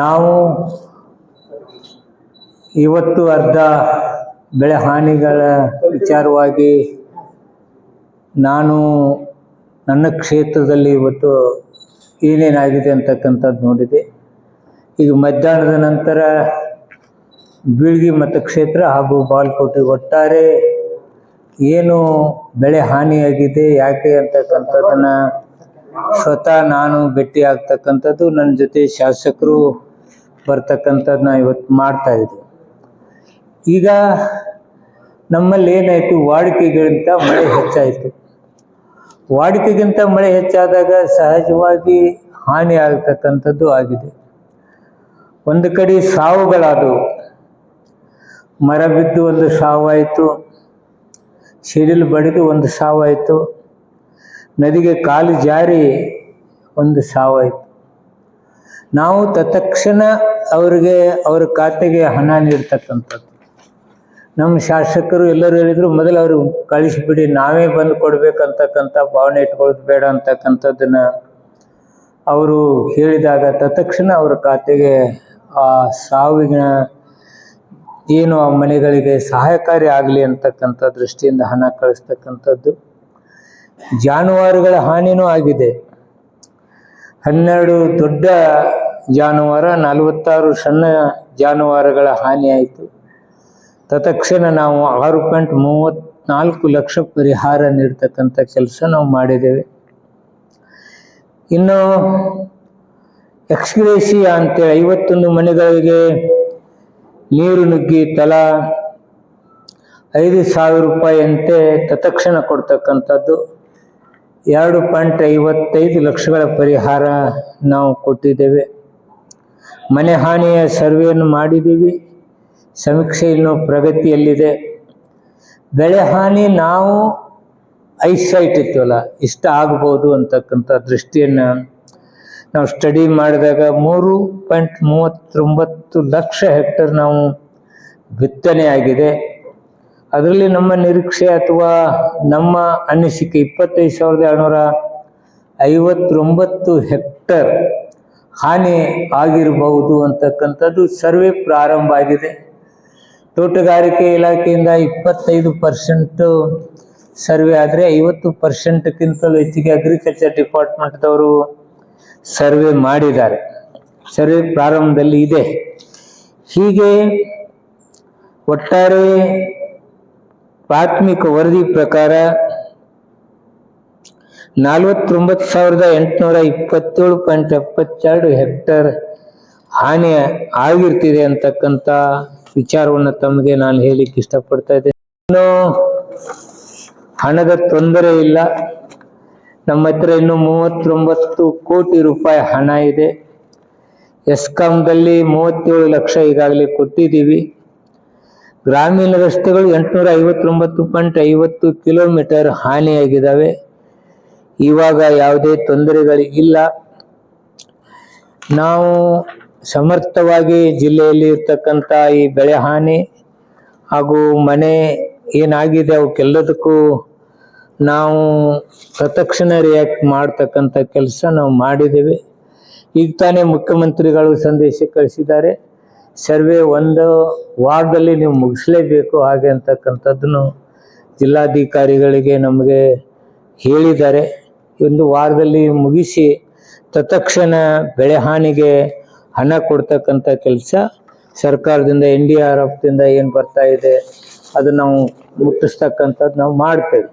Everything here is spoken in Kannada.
ನಾವು ಇವತ್ತು ಅರ್ಧ ಬೆಳೆ ಹಾನಿಗಳ ವಿಚಾರವಾಗಿ ನಾನು ನನ್ನ ಕ್ಷೇತ್ರದಲ್ಲಿ ಇವತ್ತು ಏನೇನಾಗಿದೆ ಅಂತಕ್ಕಂಥದ್ದು ನೋಡಿದೆ. ಈಗ ಮಧ್ಯಾಹ್ನದ ನಂತರ ಬೀಳ್ಗಿ ಕ್ಷೇತ್ರ ಹಾಗೂ ಬಾಲ್ಕೋಟೆ ಒಟ್ಟಾರೆ ಏನು ಬೆಳೆ ಹಾನಿಯಾಗಿದೆ, ಯಾಕೆ ಅಂತಕ್ಕಂಥದ್ದನ್ನ ಸ್ವತಃ ನಾನು ಭೇಟಿ ಆಗ್ತಕ್ಕಂಥದ್ದು ನನ್ನ ಜೊತೆ ಶಾಸಕರು ಬರ್ತಕ್ಕಂಥದ್ದನ್ನ ಇವತ್ತು ಮಾಡ್ತಾ ಇದ್ದೆ ಈಗ ನಮ್ಮಲ್ಲಿ ಏನಾಯಿತು, ವಾಡಿಕೆಗಿಂತ ಮಳೆ ಹೆಚ್ಚಾಯಿತು. ವಾಡಿಕೆಗಿಂತ ಮಳೆ ಹೆಚ್ಚಾದಾಗ ಸಹಜವಾಗಿ ಹಾನಿ ಆಗ್ತಕ್ಕಂಥದ್ದು ಆಗಿದೆ. ಒಂದು ಕಡೆ ಸಾವುಗಳಾದವು. ಮರ ಬಿದ್ದು ಒಂದು ಸಾವಾಯಿತು, ಸಿಡಿಲು ಬಡಿದು ಒಂದು ಸಾವಾಯಿತು. ನದಿಗೆ ಕಾಲು ಜಾರಿ ಒಂದು ಸಾವಾಯಿತು ನಾವು ತತ್ಕ್ಷಣ ಅವರಿಗೆ, ಅವರ ಖಾತೆಗೆ ಹಣ ನೀಡ್ತಕ್ಕಂಥದ್ದು. ನಮ್ಮ ಶಾಸಕರು ಎಲ್ಲರೂ ಹೇಳಿದ್ರು, ಮೊದಲು ಅವರು ಕಳಿಸಿಬಿಡಿ, ನಾವೇ ಬಂದು ಕೊಡ್ಬೇಕಂತಕ್ಕಂಥ ಭಾವನೆ ಇಟ್ಕೊಳ್ಳೋದು ಬೇಡ ಅಂತಕ್ಕಂಥದ್ದನ್ನು ಅವರು ಹೇಳಿದಾಗ ತತ್ಕ್ಷಣ ಅವರ ಖಾತೆಗೆ ಆ ಸಾವಿನ ಏನು ಆ ಮನೆಗಳಿಗೆ ಸಹಾಯಕಾರಿ ಆಗಲಿ ಅಂತಕ್ಕಂಥ ದೃಷ್ಟಿಯಿಂದ ಹಣ ಕಳಿಸ್ತಕ್ಕಂಥದ್ದು. ಜಾನುವಾರುಗಳ ಹಾನಿನೂ ಆಗಿದೆ. ಹನ್ನೆರಡು ದೊಡ್ಡ ಜಾನುವಾರ, ನಲವತ್ತಾರು ಸಣ್ಣ ಜಾನುವಾರುಗಳ ಹಾನಿ ಆಯಿತು. ತತ್ಕ್ಷಣ ನಾವು ಆರು ಪಾಯಿಂಟ್ ಮೂವತ್ತ್ನಾಲ್ಕು ಲಕ್ಷ ಪರಿಹಾರ ನೀಡ್ತಕ್ಕಂಥ ಕೆಲಸ ನಾವು ಮಾಡಿದ್ದೇವೆ. ಇನ್ನು ಎಕ್ಸ್ಗ್ರೇಷಿಯಾ ಅಂತೇಳಿ ಐವತ್ತೊಂದು ಮನೆಗಳಿಗೆ ನೀರು ನುಗ್ಗಿ ತಲಾ ಐದು ಸಾವಿರ ರೂಪಾಯಿಯಂತೆ ತತ್ಕ್ಷಣ ಕೊಡ್ತಕ್ಕಂಥದ್ದು ಎರಡು ಪಾಯಿಂಟ್ ಐವತ್ತೈದು ಲಕ್ಷಗಳ ಪರಿಹಾರ ನಾವು ಕೊಟ್ಟಿದ್ದೇವೆ. ಮನೆ ಹಾನಿಯ ಸರ್ವೆಯನ್ನು ಮಾಡಿದ್ದೀವಿ. ಸಮೀಕ್ಷೆ ಇನ್ನೂ ಪ್ರಗತಿಯಲ್ಲಿದೆ. ಬೆಳೆ ಹಾನಿ ನಾವು ಐಸೈಟ್ ಇರ್ತೀವಲ್ಲ ಇಷ್ಟ ಆಗ್ಬೋದು ಅಂತಕ್ಕಂಥ ದೃಷ್ಟಿಯನ್ನು ನಾವು ಸ್ಟಡಿ ಮಾಡಿದಾಗ ಮೂರು ಪಾಯಿಂಟ್ ಮೂವತ್ತೊಂಬತ್ತು ಲಕ್ಷ ಹೆಕ್ಟರ್ ನಾವು ಬಿತ್ತನೆ ಆಗಿದೆ. ಅದರಲ್ಲಿ ನಮ್ಮ ನಿರೀಕ್ಷೆ ಅಥವಾ ನಮ್ಮ ಅನಿಸಿಕೆ ಇಪ್ಪತ್ತೈದು ಸಾವಿರದ ಏಳ್ನೂರ ಐವತ್ತೊಂಬತ್ತು ಹೆಕ್ಟರ್ ಹಾನಿ ಆಗಿರಬಹುದು ಅಂತಕ್ಕಂಥದ್ದು ಸರ್ವೆ ಪ್ರಾರಂಭ ಆಗಿದೆ. ತೋಟಗಾರಿಕೆ ಇಲಾಖೆಯಿಂದ ಇಪ್ಪತ್ತೈದು ಪರ್ಸೆಂಟು ಸರ್ವೆ ಆದರೆ ಐವತ್ತು ಪರ್ಸೆಂಟ್ಗಿಂತಲೂ ಹೆಚ್ಚಿಗೆ ಅಗ್ರಿಕಲ್ಚರ್ ಡಿಪಾರ್ಟ್ಮೆಂಟ್ದವರು ಸರ್ವೆ ಮಾಡಿದ್ದಾರೆ. ಸರ್ವೆ ಪ್ರಾರಂಭದಲ್ಲಿ ಇದೆ. ಹೀಗೆ ಒಟ್ಟಾರೆ ಪ್ರಾಥಮಿಕ ವರದಿ ಪ್ರಕಾರ ನಲವತ್ತೊಂಬತ್ತು ಸಾವಿರದ ಎಂಟುನೂರ ಇಪ್ಪತ್ತೇಳು ಪಾಯಿಂಟ್ ಎಪ್ಪತ್ತೆರಡು ಹೆಕ್ಟರ್ ಹಾನಿ ಆಗಿರ್ತಿದೆ ಅಂತಕ್ಕಂಥ ವಿಚಾರವನ್ನು ತಮಗೆ ನಾನು ಹೇಳಿಕ್ಕೆ ಇಷ್ಟಪಡ್ತಾ ಇದ್ದೇನೆ. ಹಣದ ತೊಂದರೆ ಇಲ್ಲ. ನಮ್ಮ ಹತ್ರ ಇನ್ನು ಮೂವತ್ತೊಂಬತ್ತು ಕೋಟಿ ರೂಪಾಯಿ ಹಣ ಇದೆ. ಎಸ್ಕಾಂದಲ್ಲಿ ಮೂವತ್ತೇಳು ಲಕ್ಷ ಈಗಾಗಲೇ ಕೊಟ್ಟಿದ್ದೀವಿ. ಗ್ರಾಮೀಣ ರಸ್ತೆಗಳು ಎಂಟುನೂರ ಐವತ್ತೊಂಬತ್ತು ಪಾಯಿಂಟ್ ಐವತ್ತು ಕಿಲೋಮೀಟರ್ ಹಾನಿಯಾಗಿದ್ದಾವೆ. ಇವಾಗ ಯಾವುದೇ ತೊಂದರೆಗಳು ಇಲ್ಲ ನಾವು ಸಮರ್ಥವಾಗಿ ಜಿಲ್ಲೆಯಲ್ಲಿ ಇರ್ತಕ್ಕಂಥ ಈ ಬೆಳೆ ಹಾನಿ ಹಾಗೂ ಮನೆ ಏನಾಗಿದೆ ಅವಕ್ಕೆಲ್ಲದಕ್ಕೂ ನಾವು ಪ್ರತಕ್ಷಣ ರಿಯಾಕ್ಟ್ ಮಾಡ್ತಕ್ಕಂಥ ಕೆಲಸ ನಾವು ಮಾಡಿದ್ದೇವೆ. ಈಗ ತಾನೇ ಮುಖ್ಯಮಂತ್ರಿಗಳು ಸಂದೇಶ ಕಳಿಸಿದ್ದಾರೆ. ಸರ್ವೆ ಒಂದು ವಾರದಲ್ಲಿ ನೀವು ಮುಗಿಸ್ಲೇಬೇಕು ಹಾಗೆ ಅಂತಕ್ಕಂಥದ್ದನ್ನು ಜಿಲ್ಲಾಧಿಕಾರಿಗಳಿಗೆ ನಮಗೆ ಹೇಳಿದ್ದಾರೆ. ಒಂದು ವಾರದಲ್ಲಿ ಮುಗಿಸಿ ತತ್ಕ್ಷಣ ಬೆಳೆ ಹಾನಿಗೆ ಹಣ ಕೊಡ್ತಕ್ಕಂಥ ಕೆಲಸ ಸರ್ಕಾರದಿಂದ, ಎನ್ ಡಿ ಆರ್ ಎಫ್ದಿಂದ ಏನು ಬರ್ತಾ ಇದೆ ಅದು ನಾವು ಮುಟ್ಟಿಸ್ತಕ್ಕಂಥದ್ದು ನಾವು ಮಾಡ್ತೇವೆ.